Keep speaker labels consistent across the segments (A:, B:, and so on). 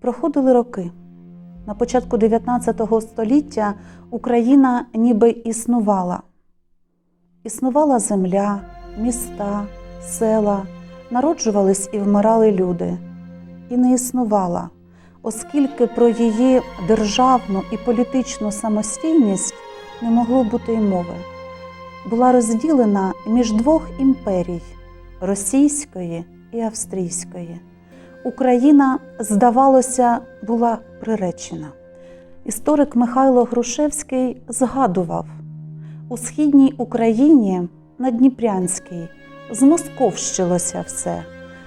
A: Проходили роки. На початку 19 століття Україна ніби існувала. Існувала земля, міста, села, народжувались і вмирали люди. І не існувала, оскільки про її державну і політичну самостійність не могло бути й мови. Була розділена між двох імперій російської і австрійської. Україна, здавалося, була приречена. Історик Михайло Грушевський згадував, у східній Україні на Дніпрянській змосковщилося все.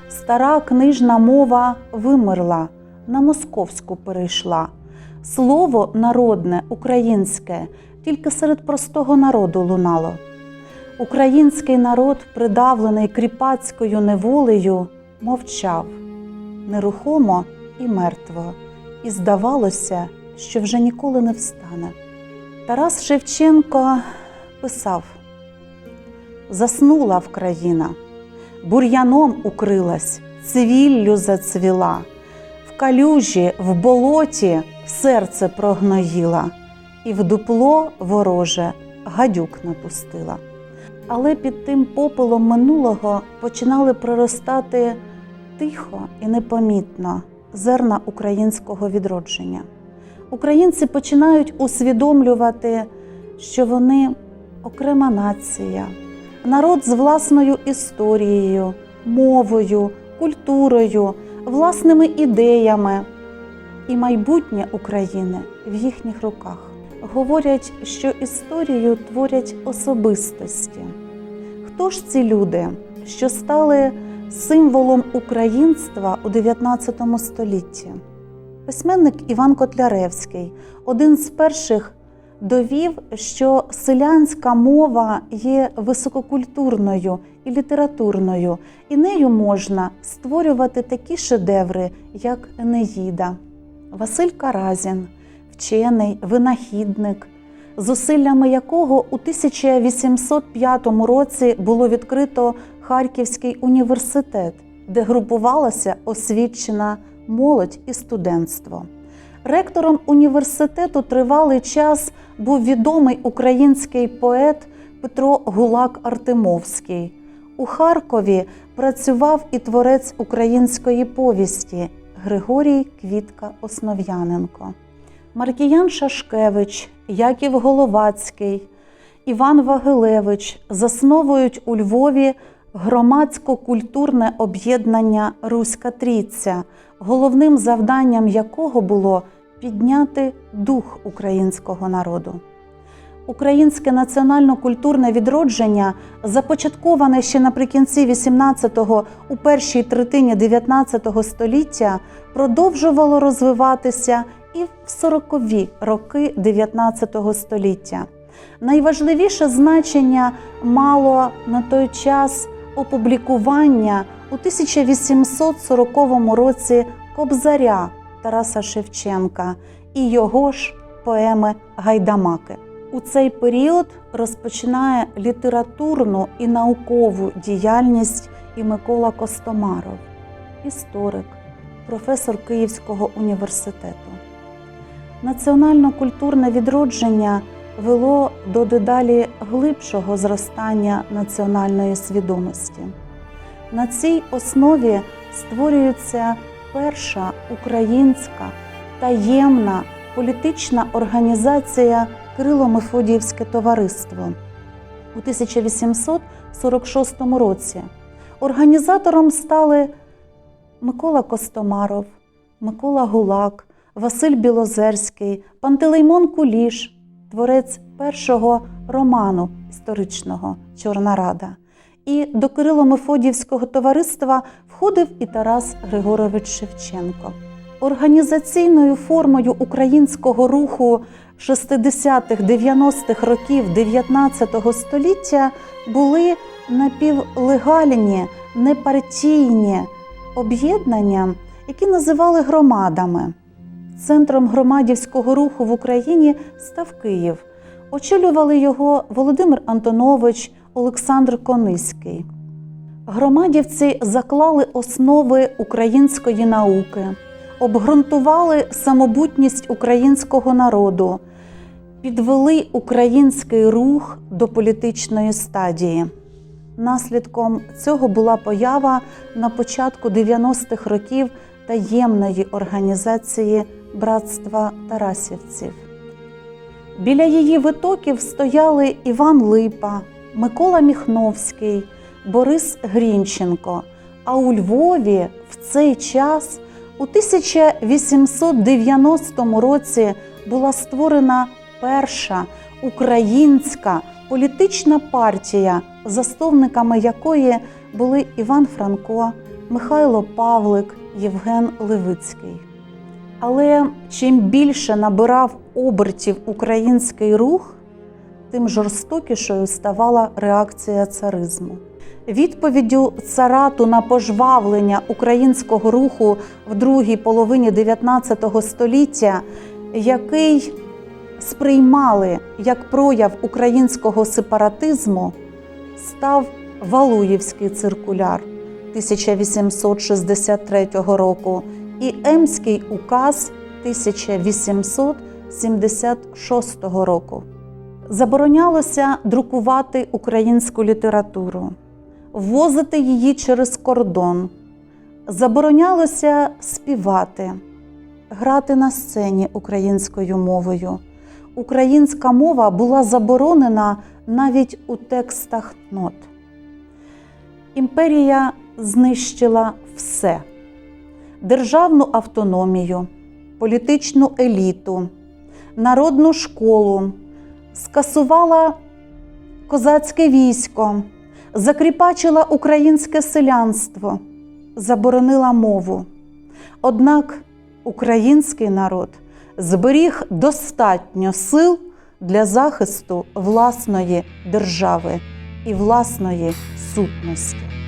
A: Стара книжна мова вимерла, на московську перейшла. Слово народне, українське, тільки серед простого народу лунало. Український народ, придавлений кріпацькою неволею, мовчав нерухомо і мертво, і здавалося, що вже ніколи не встане. Тарас Шевченко писав: Заснула Вкраїна, бур'яном укрилась, цвіллю зацвіла, в калюжі, в болоті серце прогноїла, і в дупло вороже гадюк напустила. Але під тим попелом минулого починали проростати тихо і непомітно зерна українського відродження. Українці починають усвідомлювати, що вони окрема нація, народ з власною історією, мовою, культурою, власними ідеями. І майбутнє України в їхніх руках. Говорять, що історію творять особистості. Хто ж ці люди, що стали символом українства у 19 столітті? Письменник Іван Котляревський, один з перших, довів, що селянська мова є висококультурною і літературною, і нею можна створювати такі шедеври, як Енеїда. Василь Каразін, вчений, винахідник, зусиллями якого у 1805 році було відкрито Харківський університет, де групувалася освічена молодь і студентство. Ректором університету тривалий час був відомий український поет Петро Гулак Артемовський. У Харкові працював і творець української повісті Григорій Квітка Основ'яненко. Маркіян Шашкевич, Яків Головацький, Іван Вагилевич засновують у Львові громадсько-культурне об'єднання Руська Трійця, головним завданням якого було підняти дух українського народу. Українське національно-культурне відродження, започатковане ще наприкінці 18-го, у першій третині 19 століття, продовжувало розвиватися і в 40-ві роки 19 століття. Найважливіше значення мало на той час опублікування у 1840 році Кобзаря Тараса Шевченка і його ж поеми Гайдамаки. У цей період розпочинає літературну і наукову діяльність і Микола Костомаров, історик, професор Київського університету. Національно-культурне відродження вело до дедалі глибшого зростання національної свідомості. На цій основі створюється перша українська таємна політична організація Кирило-Мефодіївське товариство у 1846 році. Організатором стали Микола Костомаров, Микола Гулак, Василь Білозерський, Пантелеймон Куліш, творець першого роману історичного Чорна Рада. І до Кирило-Мефодіївського товариства входив і Тарас Григорович Шевченко. Організаційною формою українського руху 60-х-90-х років 19 століття були напівлегальні, непартійні об'єднання, які називали громадами. Центром громадівського руху в Україні став Київ. Очолювали його Володимир Антонович, Олександр Кониський. Громадівці заклали основи української науки, обґрунтували самобутність українського народу, підвели український рух до політичної стадії. Наслідком цього була поява на початку 90-х років таємної організації Братства Тарасівців. Біля її витоків стояли Іван Липа, Микола Міхновський, Борис Грінченко. А у Львові в цей час, у 1890 році, була створена перша українська політична партія, засновниками якої були Іван Франко, Михайло Павлик, Євген Левицький. Але чим більше набирав обертів український рух, тим жорстокішою ставала реакція царизму. Відповіддю царату на пожвавлення українського руху в другій половині 19 століття, який сприймали як прояв українського сепаратизму, став Валуївський циркуляр 1863 року і Емський указ 1876 року. Заборонялося друкувати українську літературу, ввозити її через кордон, заборонялося співати, грати на сцені українською мовою. Українська мова була заборонена навіть у текстах нот. Імперія знищила все державну автономію, політичну еліту, народну школу, скасувала козацьке військо, закріпачила українське селянство, заборонила мову. Однак український народ зберіг достатньо сил для захисту власної держави і власної сутності.